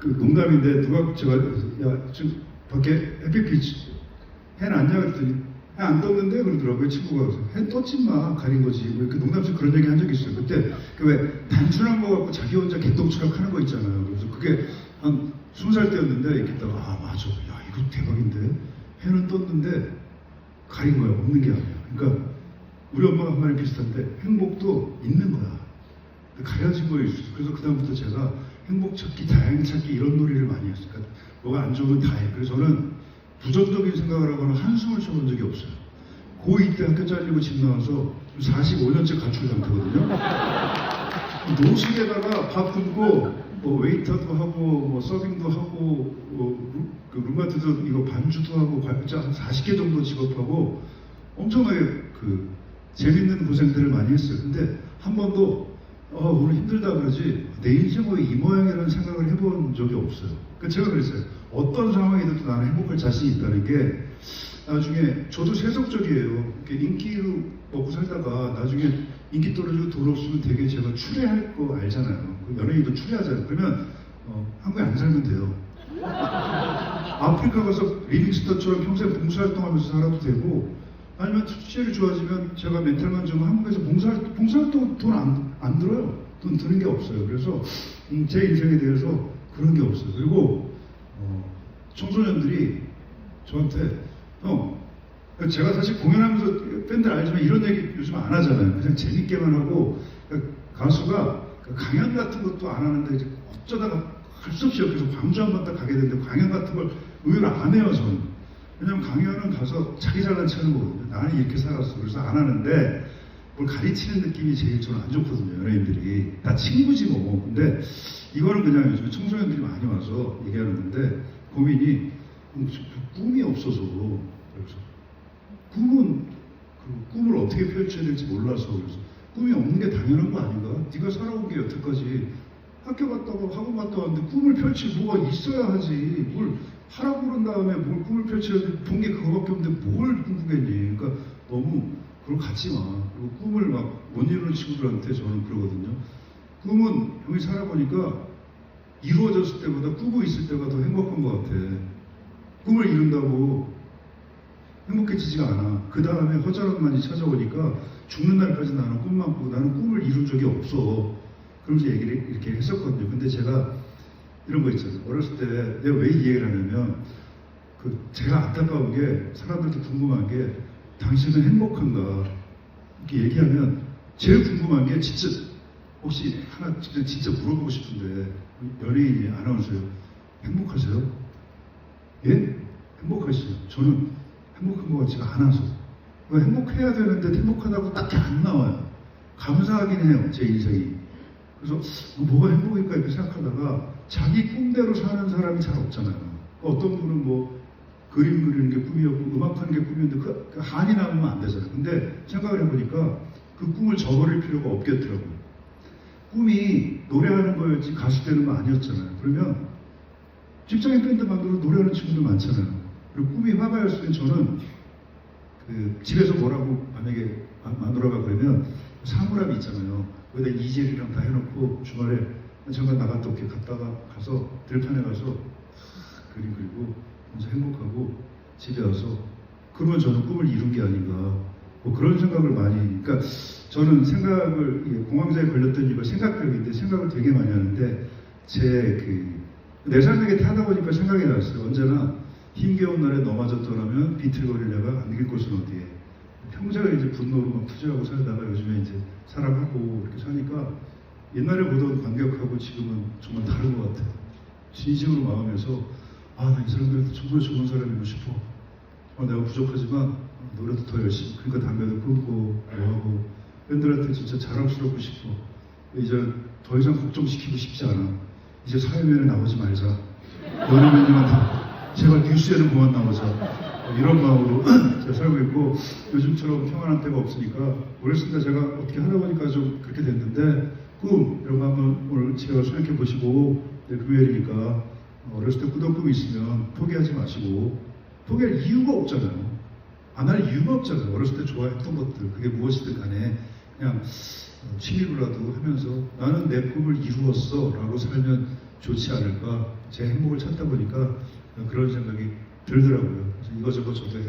그 농담인데 누가 제가 야 지금 밖에 햇빛 해는 안냐 그랬더니 해안 떴는데 그러더라고요 친구가. 해 떴지 마 가린 거지. 뭐그 농담처럼 그런 얘기 한 적이 있어요. 그때 그 왜 단순한 거 갖고 자기 혼자 개똥치락 하는 거 있잖아요. 그래서 그게 한 스무 살 때였는데 이렇게 있다가 아 맞아. 야 이거 대박인데. 해는 떴는데 가린 거야. 없는 게 아니야. 그러니까 우리 엄마가 한 말이 비슷한데 행복도 있는 거야 가려진 거일 수 있어. 그래서 그다음부터 제가 행복 찾기, 다행 찾기 이런 놀이를 많이 했어요. 그러니까 뭐가 안 좋으면 다행. 그래서 저는 부정적인 생각을 하거나 한숨을 쉬어본 적이 없어요. 고2 때 학교 잘리고 집 나와서 45년째 가출 상태거든요. 노숙에다가 밥 굶고 뭐 웨이터도 하고 뭐 서빙도 하고 뭐 루, 그 룸마트도 이거 반주도 하고 과자 한 40개 정도 직업하고 엄청나게 그 재밌는 고생들을 많이 했어요. 근데 한 번도 어, 오늘 힘들다 그러지 내 인생 왜이 모양이라는 생각을 해본 적이 없어요. 그 제가 그랬어요. 어떤 상황이든 나는 행복할 자신이 있다는 게 나중에 저도 세속적이에요. 인기로 먹고 살다가 나중에 인기 떨어지고 돈 없으면 되게 제가 추레할 거 알잖아요. 그 연예인도 추레하잖아요. 그러면 어, 한국에 안 살면 돼요. 아프리카 가서 리빙스턴처럼 평생 봉사활동하면서 살아도 되고 아니면 수치를 좋아지면 제가 멘탈만 좀 한국에서 봉사활동, 봉사활동 돈안 안 들어요. 돈 드는 게 없어요. 그래서 음, 제 인생에 대해서 그런 게 없어요. 그리고 어, 청소년들이 저한테 형 제가 사실 공연하면서 팬들 알지만 이런 얘기 요즘 안 하잖아요. 그냥 재밌게만 하고 그러니까 가수가 그 강연 같은 것도 안 하는데 이제 어쩌다가 할 수 없이 옆에서 광주 한번 딱 가게 되는데 강연 같은 걸 의외로 안 해요 저는. 왜냐면 강연은 가서 자기 잘난 체하는 거거든요. 나는 이렇게 살았어. 그래서 안 하는데 뭘 가르치는 느낌이 제일 저는 안 좋거든요. 연예인들이. 다 친구지 뭐. 근데 이거는 그냥 요즘 청소년들이 많이 와서 얘기하는 건데 고민이 음, 저 꿈이 없어서 그래서 꿈은 그 꿈을 어떻게 펼쳐야 될지 몰라서 그래서 꿈이 없는 게 당연한 거 아닌가? 네가 살아온 게 여태까지 학교 갔다가 학원 갔다 왔는데 꿈을 펼칠 뭐가 있어야 하지. 뭘 하라고 그런 다음에 뭘 꿈을 돼. 본게 그거밖에 없는데 뭘 꿈꾸겠니? 그러니까 너무 그걸 갖지 마. 그리고 꿈을 막 못 이루는 친구들한테 저는 그러거든요. 꿈은 형이 살아보니까 이루어졌을 때보다 꾸고 있을 때가 더 행복한 것 같아. 꿈을 이룬다고 행복해지지가 않아. 그 다음에 허전함만이 찾아오니까 죽는 날까지 나는 꿈만 꾸고 나는 꿈을 이룬 적이 없어. 그러면서 얘기를 이렇게 했었거든요. 근데 제가 이런 거 있잖아요. 어렸을 때 내가 왜 이 얘기를 하냐면 그 제가 안타까운 게 사람들도 궁금한 게 당신은 행복한가 이렇게 얘기하면 제일 궁금한 게 진짜 혹시 하나 진짜, 진짜 물어보고 싶은데 연예인이 아나운서요 행복하세요? 예? 행복하시죠? 저는 행복한 것 같지가 않아서 왜 행복해야 되는데 행복하다고 딱히 안 나와요 감사하긴 해요 제 인생이 그래서 어, 뭐가 행복일까 이렇게 생각하다가 자기 꿈대로 사는 사람이 잘 없잖아요 어떤 분은 뭐 그림 그리는 게 꿈이었고 음악하는 게 꿈이었는데 그, 그 한이 남으면 안 되잖아요 근데 생각을 해보니까 그 꿈을 저버릴 필요가 없겠더라고요 꿈이 노래하는 거였지 가수 되는 거 아니었잖아요. 그러면 직장인 밴드 만들어 노래하는 친구들 많잖아요. 그리고 꿈이 화가였으면 저는 그 집에서 뭐라고 만약에 마- 마누라가 그러면 사물함이 있잖아요. 거기다 이젤이랑 다 해놓고 주말에 잠깐 나갔다 올게 갔다가 가서 들판에 가서 그림 그리고 혼자 행복하고 집에 와서 그러면 저는 꿈을 이룬 게 아닌가. 뭐 그런 생각을 많이 그러니까 저는 생각을 이게 공황장애 걸렸던 이유가 생각력인데 생각을 되게 많이 하는데 제그내 삶에게 타다 보니까 생각이 났어요. 언제나 힘겨운 날에 넘어져 떠나면 비틀거리려가 안길 곳은 어디에 평생을 이제 분노로 막 투자하고 살다가 요즘에 이제 사랑하고 이렇게 사니까 옛날에 보던 감격하고 지금은 정말 다른 것 같아요. 진심으로 마음에서 아 나 이 사람들한테 정말 좋은 사람이고 싶어. 어, 내가 부족하지만 노래도 더 열심히 그러니까 담배도 끊고 뭐하고 팬들한테 진짜 자랑스럽고 싶어. 이제 더 이상 걱정시키고 싶지 않아. 이제 사회면에 나오지 말자. 연예인들한테 제발 뉴스에는 그만 나오자 이런 마음으로 제가 살고 있고 요즘처럼 평안한 때가 없으니까 어렸을 때 제가 어떻게 하다 보니까 좀 그렇게 됐는데 꿈 이런 거 한번 오늘 제가 생각해 보시고 내일 금요일이니까 어렸을 때 꾸던 꿈이 있으면 포기하지 마시고 포기할 이유가 없잖아요. 안 할 이유가 없잖아요. 어렸을 때 좋아했던 것들, 그게 무엇이든 간에 그냥 어, 취미로라도 하면서 나는 내 꿈을 이루었어 라고 살면 좋지 않을까 제 행복을 찾다 보니까 그런 생각이 들더라고요. 그래서 이거저거 저도 해